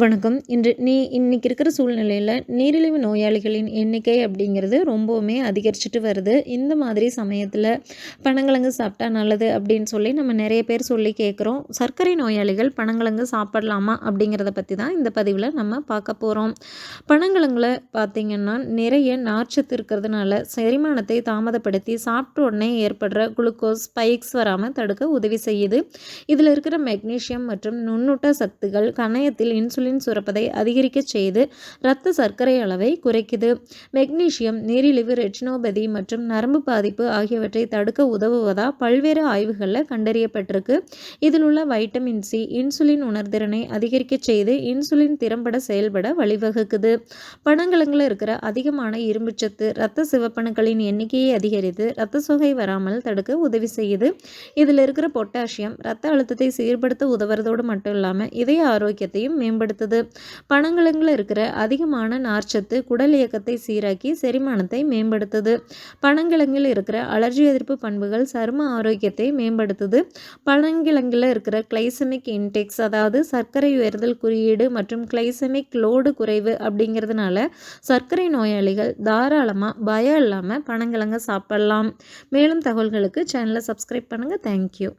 வணக்கம். இன்று நீ இன்றைக்கி இருக்கிற சூழ்நிலையில் நீரிழிவு நோயாளிகளின் எண்ணிக்கை அப்படிங்கிறது ரொம்பவுமே அதிகரிச்சுட்டு வருது. இந்த மாதிரி சமயத்தில் பனங்கிழங்கு சாப்பிட்டா நல்லது அப்படின்னு சொல்லி நம்ம நிறைய பேர் சொல்லி கேட்குறோம் சர்க்கரை நோயாளிகள் பனங்கிழங்கு சாப்பிடலாமா அப்படிங்கிறத பற்றி தான் இந்த பதிவில் நம்ம பார்க்க போகிறோம் பனங்கிழங்குல பார்த்திங்கன்னா நிறைய நார்ச்சத்து இருக்கிறதுனால செரிமானத்தை தாமதப்படுத்தி சாப்பிட்ட உடனே ஏற்படுற குளுக்கோஸ் ஸ்பைக்ஸ் வராமல் தடுக்க உதவி செய்யுது. இதில் இருக்கிற மெக்னீஷியம் மற்றும் நுண்ணூட்ட சத்துகள் கணையத்தில் இன்சுலின் இன்சுலின் சுரப்பதை அதிகரிக்க செய்து இரத்த சர்க்கரை அளவை குறைக்குது. மெக்னீசியம் நீரிழிவு ரெட்டினோபதி மற்றும் நரம்பு பாதிப்பு ஆகியவற்றை தடுக்க உதவுவதா பல்வேறு ஆய்வுகளில் கண்டறியப்பட்டிருக்கு. இதில் உள்ள வைட்டமின் சி இன்சுலின் உணர்திறனை அதிகரிக்க செய்து இன்சுலின் திறம்பட செயல்பட வழிவகுக்குது. பனங்கிழங்கில் இருக்கிற அதிகமான இரும்புச்சத்து இரத்த சிவப்பணுக்களின் எண்ணிக்கையை அதிகரித்து இரத்த சோகை வராமல் தடுக்க உதவி செய்யுது. இதில் இருக்கிற பொட்டாசியம் இரத்த அழுத்தத்தை சீர்படுத்த உதவுறதோடு மட்டும் இல்லாமல் இதய ஆரோக்கியத்தையும் மேம்படுத்த ஏற்படுத்துது. பனங்கிழங்கில் இருக்கிற அதிகமான நார்ச்சத்து குடல் இயக்கத்தை சீராக்கி செரிமானத்தை மேம்படுத்துது. பனங்கிழங்கில் இருக்கிற அலர்ஜி எதிர்ப்பு பண்புகள் சரும ஆரோக்கியத்தை மேம்படுத்துது. பனங்கிழங்கில் இருக்கிற கிளைசமிக் இன்டெக்ஸ் அதாவது சர்க்கரை உயர்தல் குறியீடு மற்றும் கிளைசமிக் லோடு குறைவு அப்படிங்கிறதுனால சர்க்கரை நோயாளிகள் தாராளமாக பயம் இல்லாமல் பனங்கிழங்க சாப்பிடலாம். மேலும் தகவல்களுக்கு சேனலை சப்ஸ்கிரைப் பண்ணுங்கள் தேங்க்யூ